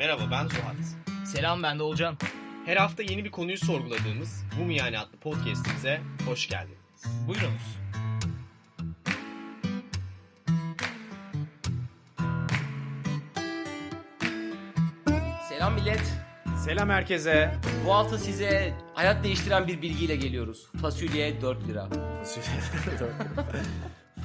Merhaba ben Zuhat. Selam ben de Olcan. Her hafta yeni bir konuyu sorguladığımız Bu Mu Yani adlı podcastimize hoş geldiniz. Buyurunuz. Selam millet. Selam herkese. Bu hafta size hayat değiştiren bir bilgiyle geliyoruz. Fasulye 4 lira. Fasulye,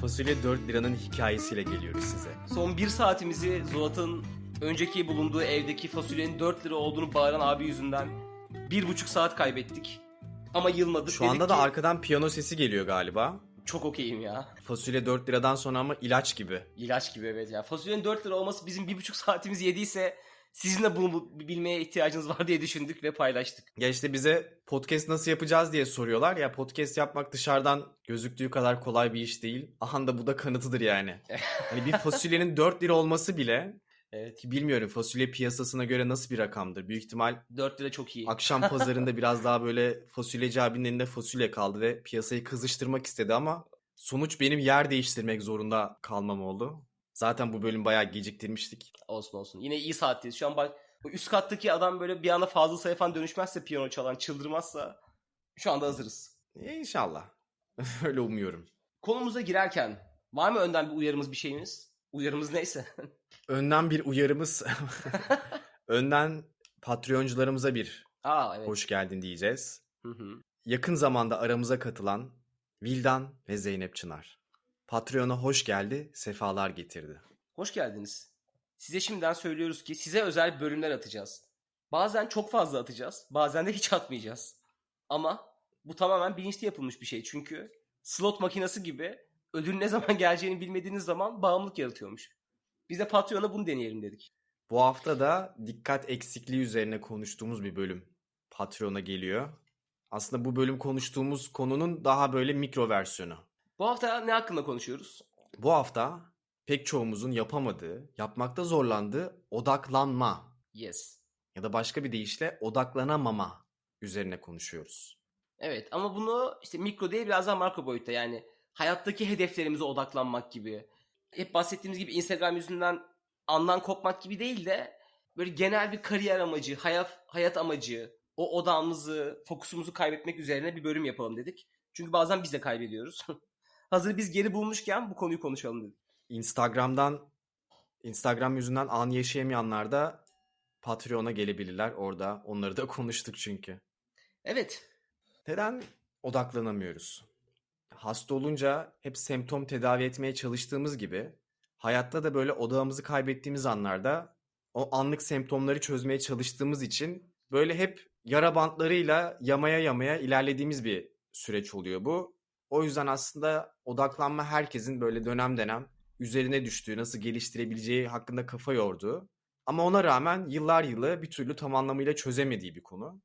Fasulye 4 liranın hikayesiyle geliyoruz size. Son bir saatimizi Zuhat'ın önceki bulunduğu evdeki fasulyenin 4 lira olduğunu bağıran abi yüzünden bir buçuk saat kaybettik. Ama yılmadık. Şu anda Dedik da ki, arkadan piyano sesi geliyor galiba. Çok okeyim ya. Fasulye 4 liradan sonra ama ilaç gibi. İlaç gibi evet ya. Fasulyenin 4 lira olması bizim bir buçuk saatimiz yediyse sizin de bunu bilmeye ihtiyacınız var diye düşündük ve paylaştık. Ya işte bize podcast nasıl yapacağız diye soruyorlar. Ya podcast yapmak dışarıdan gözüktüğü kadar kolay bir iş değil. Aha da bu da kanıtıdır yani. Hani bir fasulyenin 4 lira olması bile Evet. bilmiyorum fasulye piyasasına göre nasıl bir rakamdır. Büyük ihtimal 4 lira çok iyi. akşam pazarında biraz daha böyle fasulyeci abinin elinde fasulye kaldı ve piyasayı kızıştırmak istedi ama sonuç benim yer değiştirmek zorunda kalmam oldu. Zaten bu bölüm bayağı geciktirmiştik. Olsun olsun. Yine iyi saatteyiz. Şu an bak bu üst kattaki adam böyle bir anda fazla sayı falan dönüşmezse piyano çalan çıldırmazsa şu anda hazırız. İnşallah. Öyle umuyorum. Konumuza girerken var mı önden bir uyarımız bir şeyimiz? Uyarımız neyse. Önden bir uyarımız. Önden Patreoncularımıza bir Aa evet. hoş geldin diyeceğiz. Hı hı. Yakın zamanda aramıza katılan Vildan ve Zeynep Çınar. Patreon'a hoş geldi, sefalar getirdi. Hoş geldiniz. Size şimdiden söylüyoruz ki size özel bölümler atacağız. Bazen çok fazla atacağız. Bazen de hiç atmayacağız. Ama bu tamamen bilinçli yapılmış bir şey. Çünkü slot makinesi gibi ödül ne zaman geleceğini bilmediğiniz zaman bağımlılık yaratıyormuş. Biz de Patreon'a bunu deneyelim dedik. Bu hafta da dikkat eksikliği üzerine konuştuğumuz bir bölüm Patreon'a geliyor. Aslında bu bölüm konuştuğumuz konunun daha böyle mikro versiyonu. Bu hafta ne hakkında konuşuyoruz? Bu hafta pek çoğumuzun yapamadığı, yapmakta zorlandığı odaklanma Yes. ya da başka bir deyişle odaklanamama üzerine konuşuyoruz. Evet ama bunu işte mikro değil biraz daha makro boyutta yani hayattaki hedeflerimize odaklanmak gibi. Hep bahsettiğimiz gibi Instagram yüzünden andan kopmak gibi değil de böyle genel bir kariyer amacı, hayat hayat amacı, o odağımızı, fokusumuzu kaybetmek üzerine bir bölüm yapalım dedik. Çünkü bazen biz de kaybediyoruz. Hazır biz geri bulmuşken bu konuyu konuşalım dedik. Instagram'dan Instagram yüzünden an yaşayamayanlar da Patreon'a gelebilirler. Orada onları da konuştuk çünkü. Evet. Neden odaklanamıyoruz? Hasta olunca hep semptom tedavi etmeye çalıştığımız gibi hayatta da böyle odağımızı kaybettiğimiz anlarda o anlık semptomları çözmeye çalıştığımız için böyle hep yara bantlarıyla yamaya yamaya ilerlediğimiz bir süreç oluyor bu. O yüzden aslında odaklanma herkesin böyle dönem dönem üzerine düştüğü, nasıl geliştirebileceği hakkında kafa yorduğu ama ona rağmen yıllar yılı bir türlü tam anlamıyla çözemediği bir konu.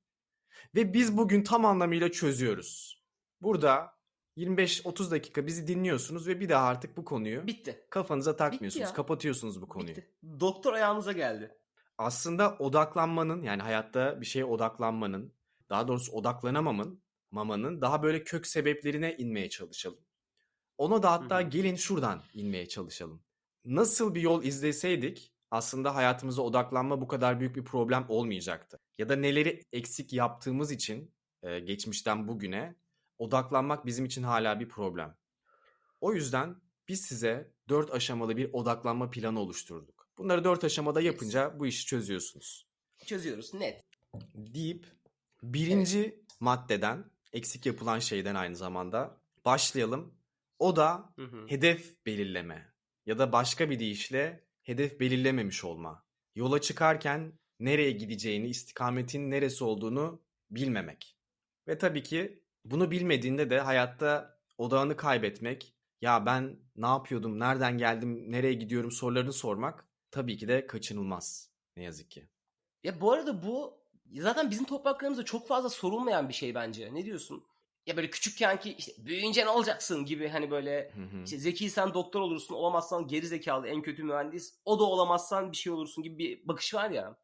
Ve biz bugün tam anlamıyla çözüyoruz. Burada 25-30 dakika bizi dinliyorsunuz ve bir daha artık bu konuyu Bitti. kafanıza takmıyorsunuz. ya. Kapatıyorsunuz bu konuyu. Bitti. Doktor ayağımıza geldi. Aslında odaklanmanın yani hayatta bir şeye odaklanmanın daha doğrusu odaklanamamın mamanın daha böyle kök sebeplerine inmeye çalışalım. Ona da hatta Hı hı. gelin şuradan inmeye çalışalım. Nasıl bir yol izleseydik aslında hayatımıza odaklanma bu kadar büyük bir problem olmayacaktı. Ya da neleri eksik yaptığımız için geçmişten bugüne odaklanmak bizim için hala bir problem. O yüzden biz size 4 aşamalı bir odaklanma planı oluşturduk. Bunları 4 aşamada yapınca bu işi çözüyorsunuz. Çözüyoruz net. Deyip birinci maddeden eksik yapılan şeyden aynı zamanda başlayalım. O da Hı hı. hedef belirleme ya da başka bir deyişle hedef belirlememiş olma. Yola çıkarken nereye gideceğini, istikametin neresi olduğunu bilmemek. Ve tabii ki bunu bilmediğinde de hayatta odağını kaybetmek, ya ben ne yapıyordum, nereden geldim, nereye gidiyorum sorularını sormak tabii ki de kaçınılmaz. Ne yazık ki. Ya bu arada bu zaten bizim topraklarımızda çok fazla sorulmayan bir şey bence. Ne diyorsun? Ya böyle küçükken ki işte büyüyünce ne olacaksın gibi hani böyle Hı hı. işte zekiysen doktor olursun, olamazsan geri zekalı en kötü mühendis, o da olamazsan bir şey olursun gibi bir bakış var ya.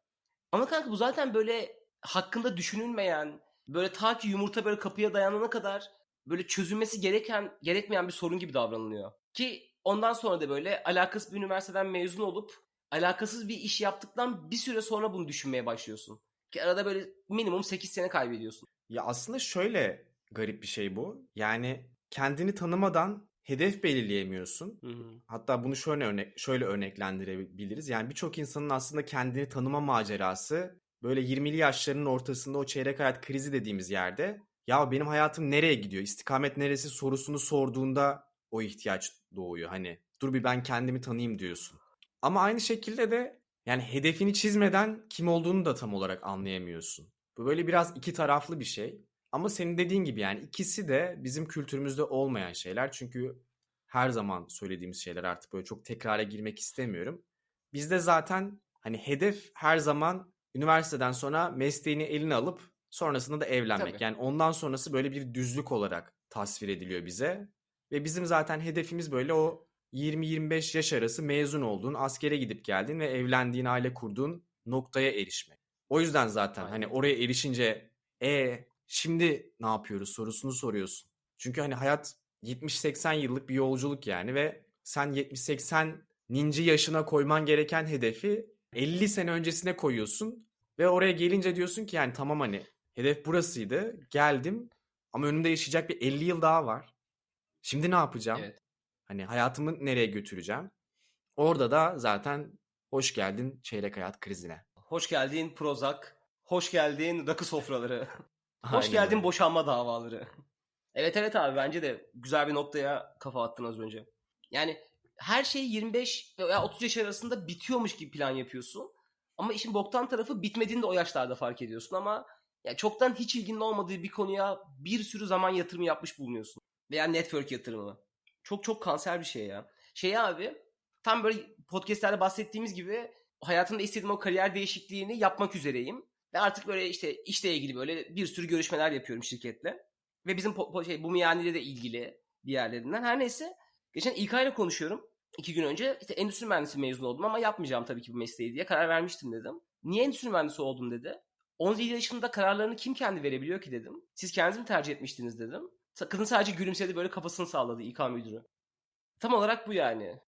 Ama kanka bu zaten böyle hakkında düşünülmeyen, böyle ta ki yumurta böyle kapıya dayanana kadar böyle çözülmesi gereken, gerekmeyen bir sorun gibi davranılıyor. Ki ondan sonra da böyle alakasız bir üniversiteden mezun olup alakasız bir iş yaptıktan bir süre sonra bunu düşünmeye başlıyorsun. Ki arada böyle minimum 8 sene kaybediyorsun. Ya aslında şöyle garip bir şey bu. Yani kendini tanımadan hedef belirleyemiyorsun. Hatta bunu şöyle örnek şöyle örneklendirebiliriz. Yani birçok insanın aslında kendini tanıma macerası böyle 20'li yaşlarının ortasında o çeyrek hayat krizi dediğimiz yerde ya benim hayatım nereye gidiyor? İstikamet neresi sorusunu sorduğunda o ihtiyaç doğuyor. Hani dur bir ben kendimi tanıyayım diyorsun. Ama aynı şekilde de yani hedefini çizmeden kim olduğunu da tam olarak anlayamıyorsun. Bu böyle biraz iki taraflı bir şey. Ama senin dediğin gibi yani ikisi de bizim kültürümüzde olmayan şeyler. Çünkü her zaman söylediğimiz şeyler artık böyle çok tekrara girmek istemiyorum. Bizde zaten hani hedef her zaman üniversiteden sonra mesleğini eline alıp sonrasında da evlenmek. Tabii. Yani ondan sonrası böyle bir düzlük olarak tasvir ediliyor bize. Ve bizim zaten hedefimiz böyle o 20-25 yaş arası mezun olduğun, askere gidip geldiğin ve evlendiğin, aile kurduğun noktaya erişmek. O yüzden zaten Aynen. hani oraya erişince e şimdi ne yapıyoruz sorusunu soruyorsun. Çünkü hani hayat 70-80 yıllık bir yolculuk yani ve sen 70-80 ninci yaşına koyman gereken hedefi 50 sene öncesine koyuyorsun ve oraya gelince diyorsun ki yani tamam hani hedef burasıydı geldim ama önümde yaşayacak bir 50 yıl daha var. Şimdi ne yapacağım? Evet. Hani hayatımı nereye götüreceğim? Orada da zaten hoş geldin çeyrek hayat krizine. Hoş geldin Prozac. Hoş geldin rakı sofraları. Hoş Aynen geldin boşanma davaları. evet evet abi bence de güzel bir noktaya kafa attın az önce. Yani her şey 25 veya 30 yaş arasında bitiyormuş gibi plan yapıyorsun. Ama işin boktan tarafı bitmediğini de o yaşlarda fark ediyorsun ama ya çoktan hiç ilginin olmadığı bir konuya bir sürü zaman yatırımı yapmış bulunuyorsun. Veya network yatırımı. Çok çok kanser bir şey ya. Şey abi tam böyle podcastlerde bahsettiğimiz gibi hayatımda istediğim o kariyer değişikliğini yapmak üzereyim. Ve artık böyle işte işle ilgili böyle bir sürü görüşmeler yapıyorum şirketle. Ve bizim po- şey, bu miyanide de ilgili diğerlerinden. Her neyse. Geçen İlkay'la konuşuyorum. iki gün önce işte endüstri mühendisi mezun oldum ama yapmayacağım tabii ki bu mesleği diye karar vermiştim dedim. Niye endüstri mühendisi oldum dedi. 17 yaşında kararlarını kim kendi verebiliyor ki dedim. Siz kendiniz mi tercih etmiştiniz dedim. Kadın sadece gülümsedi böyle kafasını salladı İK müdürü. Tam olarak bu yani.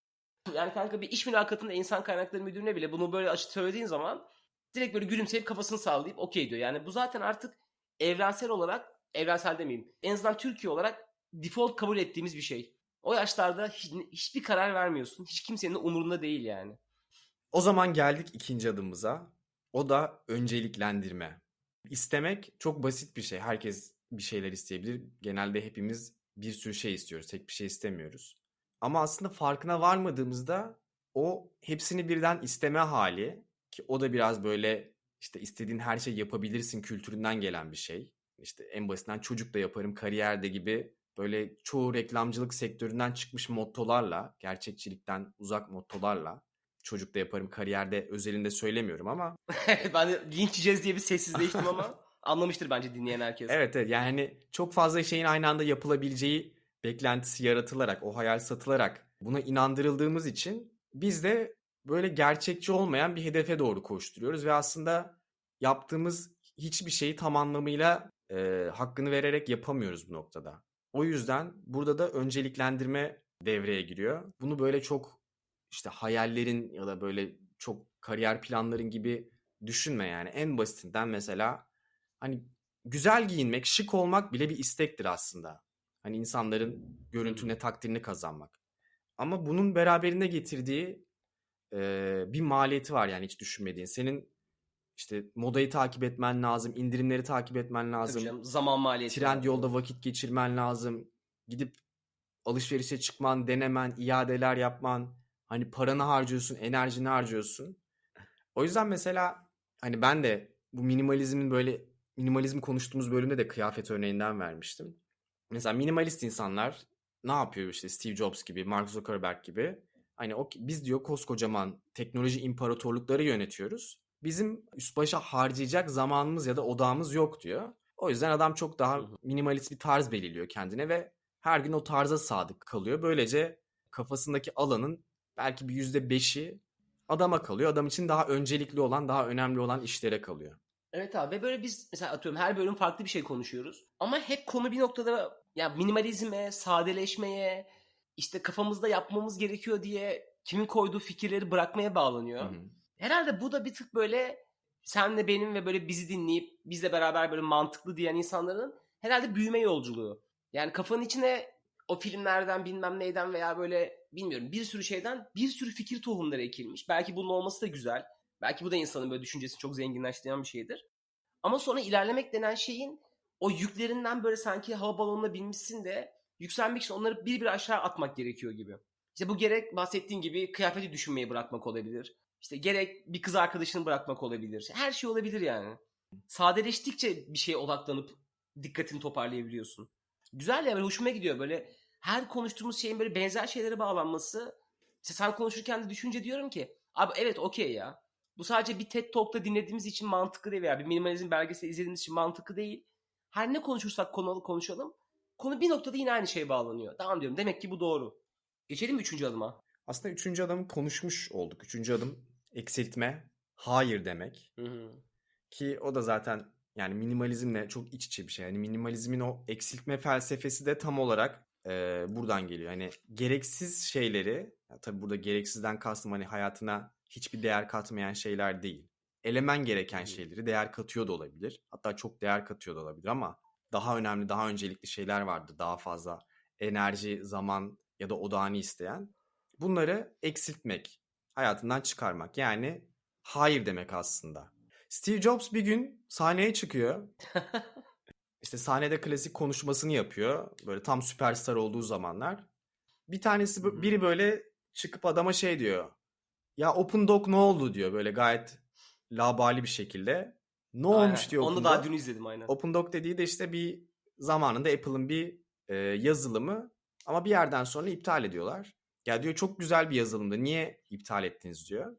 Yani kanka bir iş mülakatında insan kaynakları müdürüne bile bunu böyle açık söylediğin zaman direkt böyle gülümseyip kafasını sallayıp okey diyor. Yani bu zaten artık evrensel olarak, evrensel demeyeyim, en azından Türkiye olarak default kabul ettiğimiz bir şey. O yaşlarda hiç- hiçbir karar vermiyorsun. Hiç kimsenin umurunda değil yani. O zaman geldik ikinci adımıza. O da önceliklendirme. İstemek çok basit bir şey. Herkes bir şeyler isteyebilir. Genelde hepimiz bir sürü şey istiyoruz. Tek bir şey istemiyoruz. Ama aslında farkına varmadığımızda o hepsini birden isteme hali ki o da biraz böyle işte istediğin her şeyi yapabilirsin kültüründen gelen bir şey. İşte en basitinden çocuk da yaparım, kariyerde gibi böyle çoğu reklamcılık sektöründen çıkmış mottolarla, gerçekçilikten uzak mottolarla çocuk da yaparım, kariyerde özelinde söylemiyorum ama ben de linç yiyeceğiz diye bir sessizleştim ama anlamıştır bence dinleyen herkes. Evet evet yani çok fazla şeyin aynı anda yapılabileceği beklentisi yaratılarak, o hayal satılarak buna inandırıldığımız için biz de böyle gerçekçi olmayan bir hedefe doğru koşturuyoruz ve aslında yaptığımız hiçbir şeyi tam anlamıyla e, hakkını vererek yapamıyoruz bu noktada. O yüzden burada da önceliklendirme devreye giriyor. Bunu böyle çok işte hayallerin ya da böyle çok kariyer planların gibi düşünme yani. En basitinden mesela hani güzel giyinmek, şık olmak bile bir istektir aslında. Hani insanların görüntüne takdirini kazanmak. Ama bunun beraberinde getirdiği e, bir maliyeti var yani hiç düşünmediğin. Senin işte modayı takip etmen lazım, indirimleri takip etmen lazım. canım, zaman maliyeti. Trend yolda vakit geçirmen lazım. Gidip alışverişe çıkman, denemen, iadeler yapman. Hani paranı harcıyorsun, enerjini harcıyorsun. O yüzden mesela hani ben de bu minimalizmin böyle minimalizmi konuştuğumuz bölümde de kıyafet örneğinden vermiştim. Mesela minimalist insanlar ne yapıyor işte Steve Jobs gibi, Mark Zuckerberg gibi. Hani o, biz diyor koskocaman teknoloji imparatorlukları yönetiyoruz. Bizim üst başa harcayacak zamanımız ya da odağımız yok diyor. O yüzden adam çok daha minimalist bir tarz belirliyor kendine ve her gün o tarza sadık kalıyor. Böylece kafasındaki alanın belki bir yüzde beşi adama kalıyor. Adam için daha öncelikli olan, daha önemli olan işlere kalıyor. Evet abi ve böyle biz mesela atıyorum her bölüm farklı bir şey konuşuyoruz. Ama hep konu bir noktada ya minimalizme, sadeleşmeye, işte kafamızda yapmamız gerekiyor diye kimin koyduğu fikirleri bırakmaya bağlanıyor. Hı hı. Herhalde bu da bir tık böyle senle benim ve böyle bizi dinleyip bizle beraber böyle mantıklı diyen insanların herhalde büyüme yolculuğu. Yani kafanın içine o filmlerden bilmem neyden veya böyle bilmiyorum bir sürü şeyden bir sürü fikir tohumları ekilmiş. Belki bunun olması da güzel. Belki bu da insanın böyle düşüncesini çok zenginleştiren bir şeydir. Ama sonra ilerlemek denen şeyin o yüklerinden böyle sanki hava balonuna binmişsin de yükselmek için onları bir bir aşağı atmak gerekiyor gibi. İşte bu gerek bahsettiğin gibi kıyafeti düşünmeyi bırakmak olabilir. İşte gerek bir kız arkadaşını bırakmak olabilir. Her şey olabilir yani. Sadeleştikçe bir şeye odaklanıp dikkatini toparlayabiliyorsun. Güzel ya böyle hoşuma gidiyor böyle her konuştuğumuz şeyin böyle benzer şeylere bağlanması. İşte sen konuşurken de düşünce diyorum ki abi evet okey ya. Bu sadece bir TED Talk'ta dinlediğimiz için mantıklı değil veya bir minimalizm belgeseli izlediğimiz için mantıklı değil. Her ne konuşursak konu konuşalım. Konu bir noktada yine aynı şeye bağlanıyor. Tamam diyorum demek ki bu doğru. Geçelim mi üçüncü adıma? Aslında üçüncü adımı konuşmuş olduk. Üçüncü adım eksiltme, hayır demek. Hı hı. Ki o da zaten yani minimalizmle çok iç içe bir şey. Yani minimalizmin o eksiltme felsefesi de tam olarak e, buradan geliyor. Hani gereksiz şeyleri, tabii burada gereksizden kastım hani hayatına hiçbir değer katmayan şeyler değil. Elemen gereken şeyleri değer katıyor da olabilir. Hatta çok değer katıyor da olabilir ama daha önemli, daha öncelikli şeyler vardır. Daha fazla enerji, zaman ya da odağını isteyen. Bunları eksiltmek, hayatından çıkarmak. Yani hayır demek aslında. Steve Jobs bir gün sahneye çıkıyor. İşte sahnede klasik konuşmasını yapıyor. Böyle tam süperstar olduğu zamanlar. Bir tanesi biri böyle çıkıp adama şey diyor. Ya Open Doc ne oldu diyor böyle gayet labali bir şekilde. Ne olmuş Aynen. diyor Onu Open daha dün izledim aynen. Open Doc dediği de işte bir zamanında Apple'ın bir e, yazılımı ama bir yerden sonra iptal ediyorlar. Ya diyor çok güzel bir yazılımdı. Niye iptal ettiniz diyor.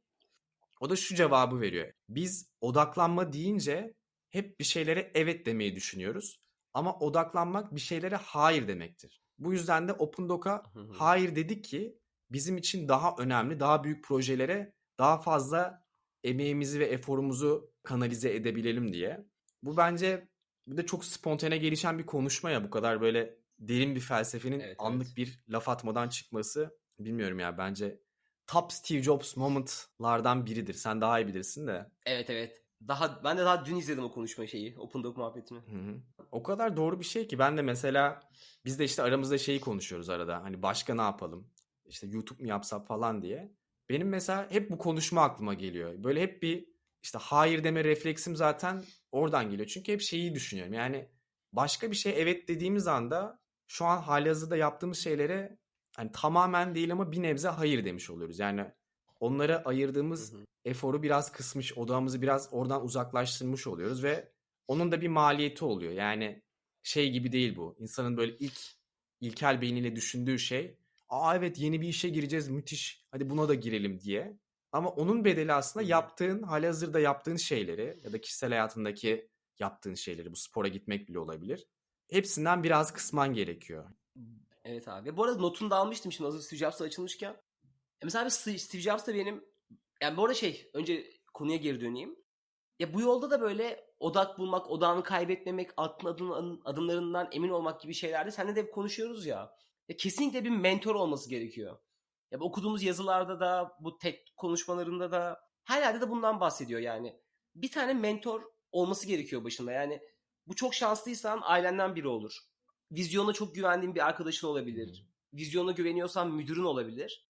O da şu cevabı veriyor. Biz odaklanma deyince hep bir şeylere evet demeyi düşünüyoruz. Ama odaklanmak bir şeylere hayır demektir. Bu yüzden de Open Doc'a Hı hı. hayır dedik ki bizim için daha önemli, daha büyük projelere daha fazla emeğimizi ve eforumuzu kanalize edebilelim diye. Bu bence bir de çok spontane gelişen bir konuşma ya bu kadar böyle derin bir felsefenin Evet, anlık evet. bir laf atmadan çıkması bilmiyorum ya bence top Steve Jobs momentlardan biridir. Sen daha iyi bilirsin de. Evet evet. Daha ben de daha dün izledim o konuşma şeyi. Open Doc muhabbetini. Hı hı. O kadar doğru bir şey ki ben de mesela biz de işte aramızda şeyi konuşuyoruz arada. Hani başka ne yapalım? İşte YouTube mu yapsak falan diye. Benim mesela hep bu konuşma aklıma geliyor. Böyle hep bir işte hayır deme refleksim zaten oradan geliyor. Çünkü hep şeyi düşünüyorum. Yani başka bir şey evet dediğimiz anda şu an halihazırda yaptığımız şeylere hani tamamen değil ama bir nebze hayır demiş oluyoruz. Yani onlara ayırdığımız Hı hı. eforu biraz kısmış, odağımızı biraz oradan uzaklaştırmış oluyoruz ve onun da bir maliyeti oluyor. Yani şey gibi değil bu. İnsanın böyle ilk ilkel beyniyle düşündüğü şey, aa evet yeni bir işe gireceğiz müthiş. Hadi buna da girelim diye. Ama onun bedeli aslında yaptığın, halihazırda yaptığın şeyleri ya da kişisel hayatındaki yaptığın şeyleri, bu spora gitmek bile olabilir. Hepsinden biraz kısman gerekiyor. Evet abi. Bu arada notunu da almıştım şimdi hazır Steve Jobs'la açılmışken. E Mesela abi Steve Jobs da benim yani bu arada şey önce konuya geri döneyim. Ya bu yolda da böyle odak bulmak, odağını kaybetmemek, adım, adımlarından emin olmak gibi şeylerde seninle de hep konuşuyoruz ya. ya. Kesinlikle bir mentor olması gerekiyor. Ya okuduğumuz yazılarda da, bu tek konuşmalarında da her yerde de bundan bahsediyor yani. Bir tane mentor olması gerekiyor başında. Yani bu çok şanslıysan ailenden biri olur. Vizyona çok güvendiğin bir arkadaşın olabilir. Vizyona güveniyorsan müdürün olabilir.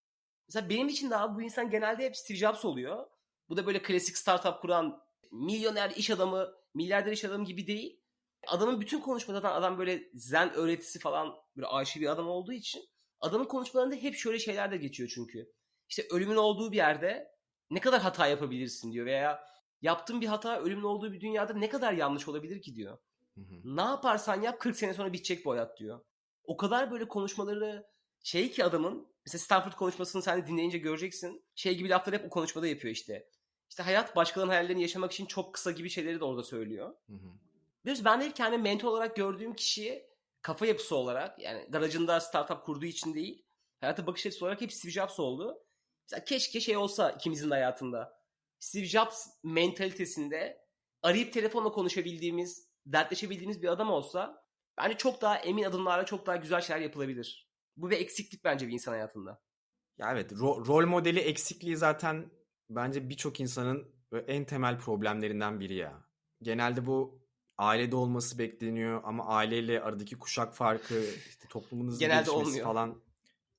Mesela benim için abi bu insan genelde hep Steve Jobs oluyor. Bu da böyle klasik startup kuran milyoner iş adamı, milyarder iş adamı gibi değil. Adamın bütün konuşmalarından adam böyle zen öğretisi falan böyle aşırı bir adam olduğu için adamın konuşmalarında hep şöyle şeyler de geçiyor çünkü. İşte ölümün olduğu bir yerde ne kadar hata yapabilirsin diyor veya yaptığın bir hata ölümün olduğu bir dünyada ne kadar yanlış olabilir ki diyor. Hı hı. Ne yaparsan yap 40 sene sonra bitecek bu hayat diyor. O kadar böyle konuşmaları şey ki adamın mesela Stanford konuşmasını sen de dinleyince göreceksin. Şey gibi lafları hep o konuşmada yapıyor işte. İşte hayat başkalarının hayallerini yaşamak için çok kısa gibi şeyleri de orada söylüyor. Hı hı. Biliyorsun ben de hep kendimi mentor olarak gördüğüm kişi kafa yapısı olarak yani garajında startup kurduğu için değil hayata bakış açısı olarak hep Steve Jobs oldu. Mesela keşke şey olsa ikimizin de hayatında. Steve Jobs mentalitesinde arayıp telefonla konuşabildiğimiz, dertleşebildiğimiz bir adam olsa bence çok daha emin adımlarla çok daha güzel şeyler yapılabilir. Bu bir eksiklik bence bir insan hayatında. Ya evet ro- rol modeli eksikliği zaten bence birçok insanın en temel problemlerinden biri ya. Genelde bu ailede olması bekleniyor ama aileyle aradaki kuşak farkı, işte toplumun hızlı Genelde olmuyor. falan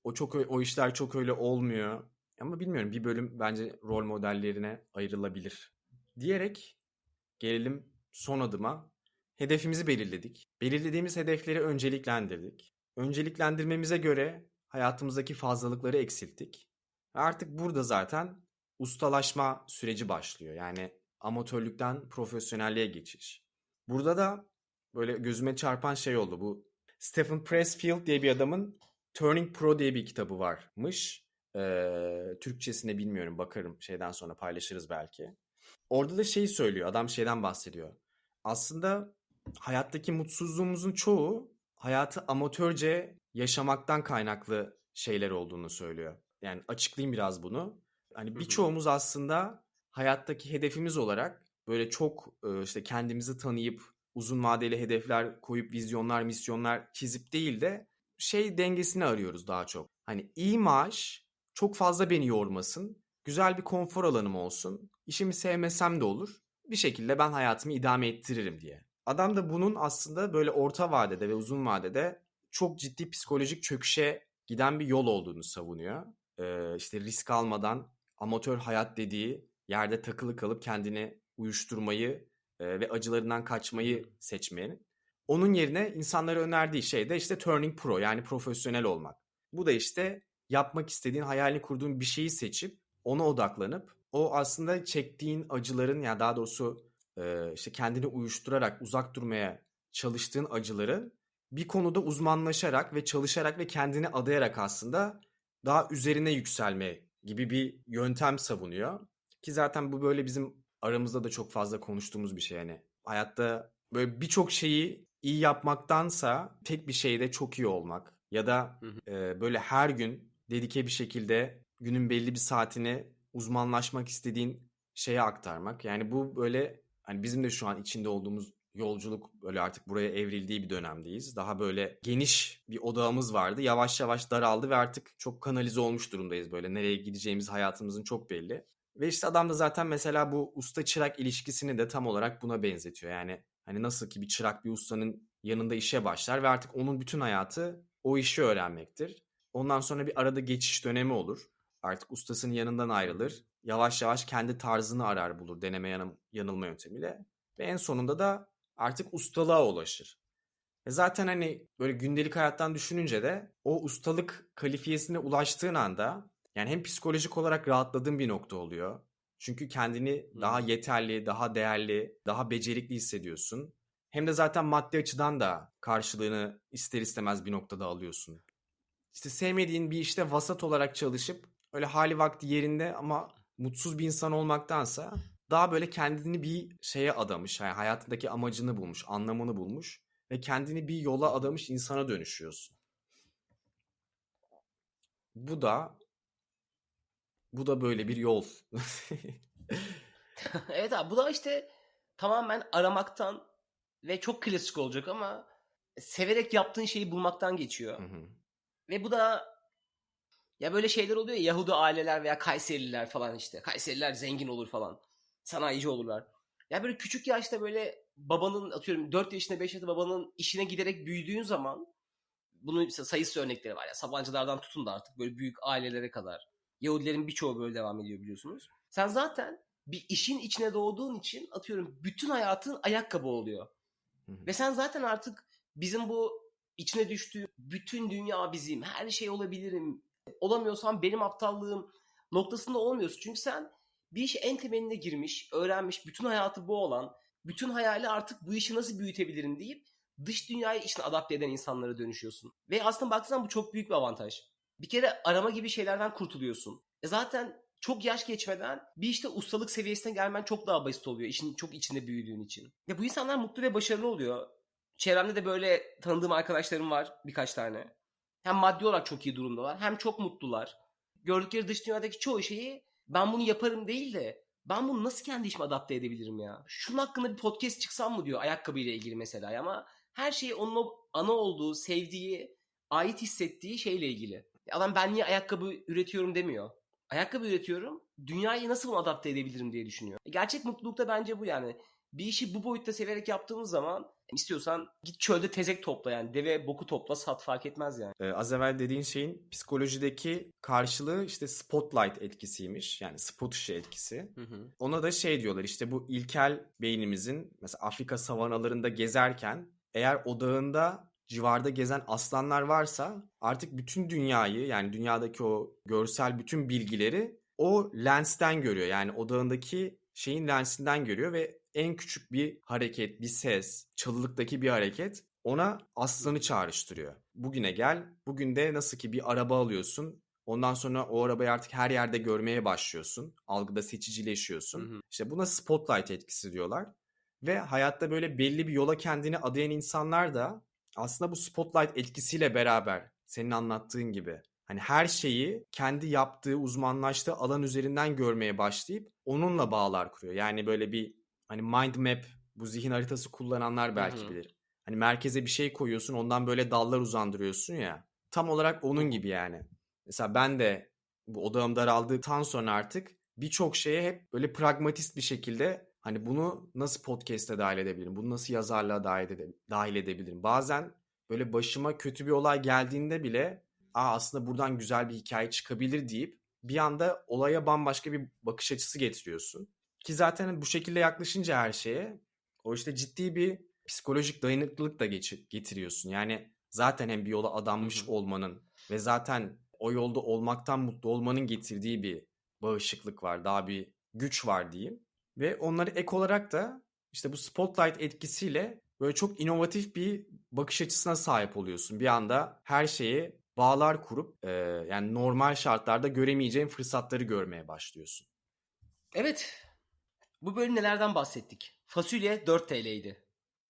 o çok o işler çok öyle olmuyor. Ama bilmiyorum bir bölüm bence rol modellerine ayrılabilir. Diyerek gelelim son adıma. Hedefimizi belirledik. Belirlediğimiz hedefleri önceliklendirdik. Önceliklendirmemize göre hayatımızdaki fazlalıkları eksilttik. Ve artık burada zaten ustalaşma süreci başlıyor. Yani amatörlükten profesyonelliğe geçiş. Burada da böyle gözüme çarpan şey oldu. Bu Stephen Pressfield diye bir adamın Turning Pro diye bir kitabı varmış. Ee, Türkçesine bilmiyorum bakarım şeyden sonra paylaşırız belki. Orada da şeyi söylüyor. Adam şeyden bahsediyor. Aslında hayattaki mutsuzluğumuzun çoğu hayatı amatörce yaşamaktan kaynaklı şeyler olduğunu söylüyor. Yani açıklayayım biraz bunu. Hani birçoğumuz aslında hayattaki hedefimiz olarak böyle çok e, işte kendimizi tanıyıp uzun vadeli hedefler koyup vizyonlar, misyonlar çizip değil de şey dengesini arıyoruz daha çok. Hani iyi maaş çok fazla beni yormasın. Güzel bir konfor alanım olsun. İşimi sevmesem de olur. Bir şekilde ben hayatımı idame ettiririm diye. Adam da bunun aslında böyle orta vadede ve uzun vadede çok ciddi psikolojik çöküşe giden bir yol olduğunu savunuyor. Ee, işte risk almadan amatör hayat dediği yerde takılı kalıp kendini uyuşturmayı e, ve acılarından kaçmayı seçmenin. Onun yerine insanlara önerdiği şey de işte turning pro yani profesyonel olmak. Bu da işte yapmak istediğin, hayalini kurduğun bir şeyi seçip ona odaklanıp o aslında çektiğin acıların ya daha doğrusu e, işte kendini uyuşturarak uzak durmaya çalıştığın acıların bir konuda uzmanlaşarak ve çalışarak ve kendini adayarak aslında daha üzerine yükselme gibi bir yöntem savunuyor. Ki zaten bu böyle bizim aramızda da çok fazla konuştuğumuz bir şey yani. Hayatta böyle birçok şeyi iyi yapmaktansa tek bir şeyde çok iyi olmak ya da Hı hı. e, böyle her gün dedike bir şekilde günün belli bir saatini uzmanlaşmak istediğin şeye aktarmak. Yani bu böyle hani bizim de şu an içinde olduğumuz yolculuk böyle artık buraya evrildiği bir dönemdeyiz. Daha böyle geniş bir odağımız vardı. Yavaş yavaş daraldı ve artık çok kanalize olmuş durumdayız böyle. Nereye gideceğimiz hayatımızın çok belli. Ve işte adam da zaten mesela bu usta çırak ilişkisini de tam olarak buna benzetiyor. Yani hani nasıl ki bir çırak bir ustanın yanında işe başlar ve artık onun bütün hayatı o işi öğrenmektir. Ondan sonra bir arada geçiş dönemi olur. Artık ustasının yanından ayrılır. Yavaş yavaş kendi tarzını arar bulur deneme yanım- yanılma yöntemiyle. Ve en sonunda da artık ustalığa ulaşır. E zaten hani böyle gündelik hayattan düşününce de o ustalık kalifiyesine ulaştığın anda yani hem psikolojik olarak rahatladığın bir nokta oluyor. Çünkü kendini daha Hmm. yeterli, daha değerli, daha becerikli hissediyorsun. Hem de zaten maddi açıdan da karşılığını ister istemez bir noktada alıyorsun. İşte sevmediğin bir işte vasat olarak çalışıp öyle hali vakti yerinde ama mutsuz bir insan olmaktansa daha böyle kendini bir şeye adamış, yani hayatındaki amacını bulmuş, anlamını bulmuş ve kendini bir yola adamış insana dönüşüyorsun. Bu da bu da böyle bir yol. evet abi bu da işte tamamen aramaktan ve çok klasik olacak ama severek yaptığın şeyi bulmaktan geçiyor. Hı hı. Ve bu da ya böyle şeyler oluyor ya Yahudi aileler veya Kayserililer falan işte. Kayseriler zengin olur falan. Sanayici olurlar. Ya böyle küçük yaşta böyle babanın atıyorum 4 yaşında 5 yaşında babanın işine giderek büyüdüğün zaman bunun sayısı örnekleri var ya. Sabancılardan tutun da artık böyle büyük ailelere kadar. Yahudilerin birçoğu böyle devam ediyor biliyorsunuz. Sen zaten bir işin içine doğduğun için atıyorum bütün hayatın ayakkabı oluyor. Hı hı. Ve sen zaten artık bizim bu içine düştüğü bütün dünya bizim, her şey olabilirim, olamıyorsam benim aptallığım noktasında olmuyorsun. Çünkü sen bir işe en temeline girmiş, öğrenmiş, bütün hayatı bu olan, bütün hayali artık bu işi nasıl büyütebilirim deyip dış dünyayı içine adapte eden insanlara dönüşüyorsun. Ve aslında baktığında bu çok büyük bir avantaj. Bir kere arama gibi şeylerden kurtuluyorsun. E zaten çok yaş geçmeden bir işte ustalık seviyesine gelmen çok daha basit oluyor. İşin çok içinde büyüdüğün için. Ya bu insanlar mutlu ve başarılı oluyor. Çevremde de böyle tanıdığım arkadaşlarım var birkaç tane. Hem maddi olarak çok iyi durumdalar hem çok mutlular. Gördükleri dış dünyadaki çoğu şeyi ben bunu yaparım değil de ben bunu nasıl kendi işime adapte edebilirim ya? Şunun hakkında bir podcast çıksam mı diyor ayakkabıyla ilgili mesela ama her şey onun ana olduğu, sevdiği, ait hissettiği şeyle ilgili. Adam ben niye ayakkabı üretiyorum demiyor. Ayakkabı üretiyorum. Dünyayı nasıl bunu adapte edebilirim diye düşünüyor. Gerçek mutluluk da bence bu yani. Bir işi bu boyutta severek yaptığımız zaman istiyorsan git çölde tezek topla yani. Deve boku topla sat fark etmez yani. Ee, az evvel dediğin şeyin psikolojideki karşılığı işte spotlight etkisiymiş. Yani spot ışığı etkisi. Hı hı. Ona da şey diyorlar işte bu ilkel beynimizin mesela Afrika savanalarında gezerken eğer odağında civarda gezen aslanlar varsa artık bütün dünyayı yani dünyadaki o görsel bütün bilgileri o lensten görüyor. Yani odağındaki şeyin lensinden görüyor ve en küçük bir hareket, bir ses, çalılıktaki bir hareket ona aslanı çağrıştırıyor. Bugüne gel, bugün de nasıl ki bir araba alıyorsun, ondan sonra o arabayı artık her yerde görmeye başlıyorsun, algıda seçicileşiyorsun. Hı hı. İşte buna spotlight etkisi diyorlar. Ve hayatta böyle belli bir yola kendini adayan insanlar da aslında bu spotlight etkisiyle beraber senin anlattığın gibi hani her şeyi kendi yaptığı, uzmanlaştığı alan üzerinden görmeye başlayıp onunla bağlar kuruyor. Yani böyle bir hani mind map bu zihin haritası kullananlar belki Hı hı. bilir. Hani merkeze bir şey koyuyorsun, ondan böyle dallar uzandırıyorsun ya. Tam olarak onun gibi yani. Mesela ben de bu odağım daraldıktan sonra artık birçok şeye hep böyle pragmatist bir şekilde hani bunu nasıl podcast'e dahil edebilirim? Bunu nasıl yazarlığa dahil, ede- dahil edebilirim? Bazen böyle başıma kötü bir olay geldiğinde bile Aa, aslında buradan güzel bir hikaye çıkabilir deyip bir anda olaya bambaşka bir bakış açısı getiriyorsun. Ki zaten bu şekilde yaklaşınca her şeye o işte ciddi bir psikolojik dayanıklılık da getiriyorsun. Yani zaten hem bir yola adanmış Hı hı. olmanın ve zaten o yolda olmaktan mutlu olmanın getirdiği bir bağışıklık var. Daha bir güç var diyeyim. Ve onları ek olarak da işte bu spotlight etkisiyle böyle çok inovatif bir bakış açısına sahip oluyorsun. Bir anda her şeyi bağlar kurup e, yani normal şartlarda göremeyeceğin fırsatları görmeye başlıyorsun. Evet. Bu bölüm nelerden bahsettik? Fasulye 4 TL'ydi.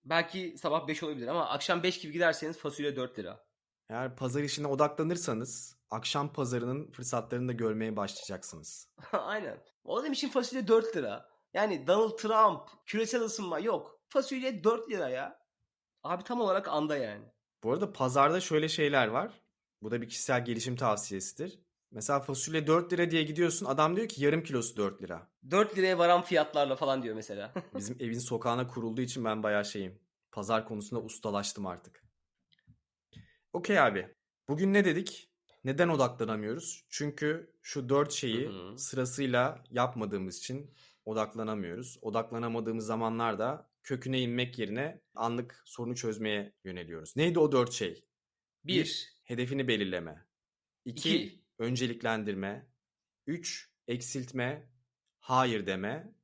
Belki sabah 5 olabilir ama akşam 5 gibi giderseniz fasulye 4 lira. Eğer pazar işine odaklanırsanız akşam pazarının fırsatlarını da görmeye başlayacaksınız. Aynen. O adam için fasulye 4 lira. Yani Donald Trump, küresel ısınma yok. Fasulye 4 lira ya. Abi tam olarak anda yani. Bu arada pazarda şöyle şeyler var. Bu da bir kişisel gelişim tavsiyesidir. Mesela fasulye 4 lira diye gidiyorsun. Adam diyor ki yarım kilosu 4 lira. 4 liraya varan fiyatlarla falan diyor mesela. Bizim evin sokağına kurulduğu için ben bayağı şeyim. Pazar konusunda ustalaştım artık. Okey abi. Bugün ne dedik? Neden odaklanamıyoruz? Çünkü şu dört şeyi sırasıyla yapmadığımız için odaklanamıyoruz. Odaklanamadığımız zamanlarda köküne inmek yerine anlık sorunu çözmeye yöneliyoruz. Neydi o dört şey? 1. Hedefini belirleme. 2. İki. Önceliklendirme. 3. Eksiltme. Hayır deme.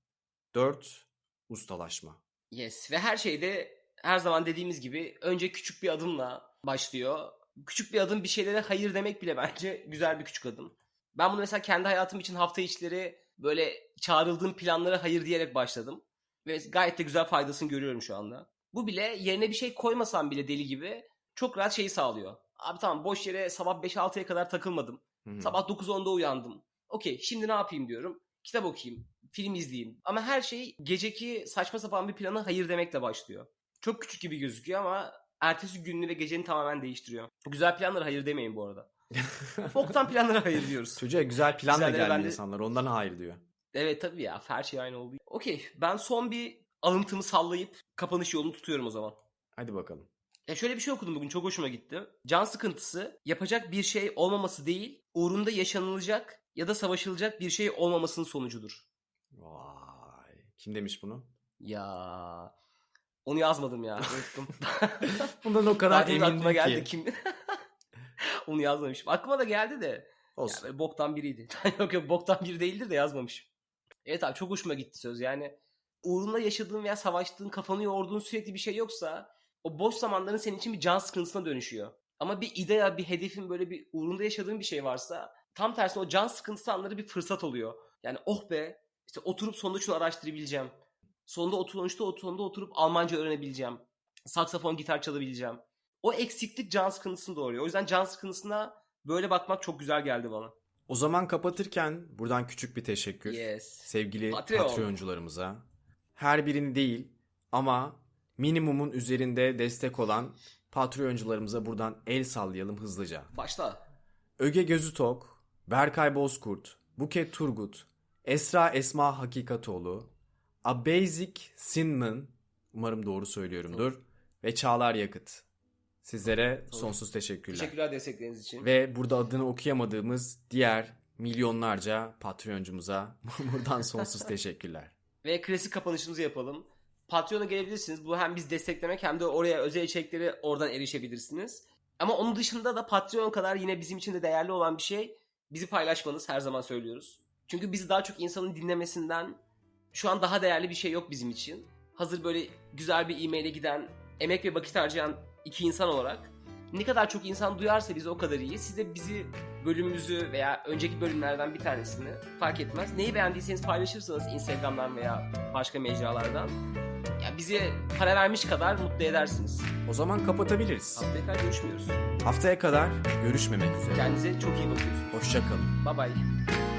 4. Ustalaşma. Yes. Ve her şeyde her zaman dediğimiz gibi önce küçük bir adımla başlıyor. Küçük bir adım bir şeylere hayır demek bile bence güzel bir küçük adım. Ben bunu mesela kendi hayatım için hafta içleri böyle çağrıldığım planlara hayır diyerek başladım. Ve gayet de güzel faydasını görüyorum şu anda. Bu bile yerine bir şey koymasam bile deli gibi çok rahat şeyi sağlıyor. Abi tamam boş yere sabah 5-6'ya kadar takılmadım. Hı hı. Sabah 9-10'da uyandım. Okey şimdi ne yapayım diyorum. Kitap okuyayım, film izleyeyim. Ama her şey geceki saçma sapan bir plana hayır demekle başlıyor. Çok küçük gibi gözüküyor ama ertesi gününü ve geceni tamamen değiştiriyor. Güzel planlara hayır demeyin bu arada. Boktan planlara hayır diyoruz. Çocuğa güzel planla Güzelleri gelmiyor ben de- insanlar. Ondan hayır diyor. Evet tabii ya her şey aynı olduğu. Okey ben son bir alıntımı sallayıp kapanış yolunu tutuyorum o zaman. Hadi bakalım. Ya şöyle bir şey okudum bugün çok hoşuma gitti. Can sıkıntısı yapacak bir şey olmaması değil, uğrunda yaşanılacak ya da savaşılacak bir şey olmamasının sonucudur. Vay. Kim demiş bunu? Ya onu yazmadım ya. Unuttum. Bundan o kadar Zaten aklıma emindim geldi ki. kim? onu yazmamışım. Aklıma da geldi de. Olsun. böyle boktan biriydi. yok yok boktan biri değildir de yazmamışım. Evet abi çok hoşuma gitti söz. Yani uğrunda yaşadığın veya savaştığın, kafanı yorduğun sürekli bir şey yoksa o boş zamanların senin için bir can sıkıntısına dönüşüyor. Ama bir idea, bir hedefin böyle bir uğrunda yaşadığın bir şey varsa tam tersine o can sıkıntısı anları bir fırsat oluyor. Yani oh be işte oturup sonunda şunu araştırabileceğim. Sonunda oturuşta sonunda oturup Almanca öğrenebileceğim. Saksafon, gitar çalabileceğim. O eksiklik can sıkıntısını doğuruyor. O yüzden can sıkıntısına böyle bakmak çok güzel geldi bana. O zaman kapatırken buradan küçük bir teşekkür. Yes. Sevgili Patreon. Patreoncularımıza. Her birini değil ama minimumun üzerinde destek olan Patreoncularımıza buradan el sallayalım hızlıca. Başla. Öge Gözütok, Berkay Bozkurt, Buket Turgut, Esra Esma Hakikatoğlu, A Basic Sinman, umarım doğru söylüyorumdur, ve Çağlar Yakıt. Sizlere sonsuz teşekkürler. Teşekkürler destekleriniz için. Ve burada adını okuyamadığımız diğer milyonlarca Patreoncumuza buradan sonsuz teşekkürler. Ve klasik kapanışımızı yapalım. Patreon'a gelebilirsiniz. Bu hem biz desteklemek hem de oraya özel içerikleri oradan erişebilirsiniz. Ama onun dışında da Patreon kadar yine bizim için de değerli olan bir şey bizi paylaşmanız her zaman söylüyoruz. Çünkü bizi daha çok insanın dinlemesinden şu an daha değerli bir şey yok bizim için. Hazır böyle güzel bir e-maile giden, emek ve vakit harcayan iki insan olarak ne kadar çok insan duyarsa bizi o kadar iyi. Siz de bizi bölümümüzü veya önceki bölümlerden bir tanesini fark etmez. Neyi beğendiyseniz paylaşırsanız Instagram'dan veya başka mecralardan ya bizi para vermiş kadar mutlu edersiniz. O zaman kapatabiliriz. Haftaya kadar görüşmüyoruz. Haftaya kadar görüşmemek üzere. Kendinize çok iyi bakıyorsunuz. Hoşçakalın. Bye bye.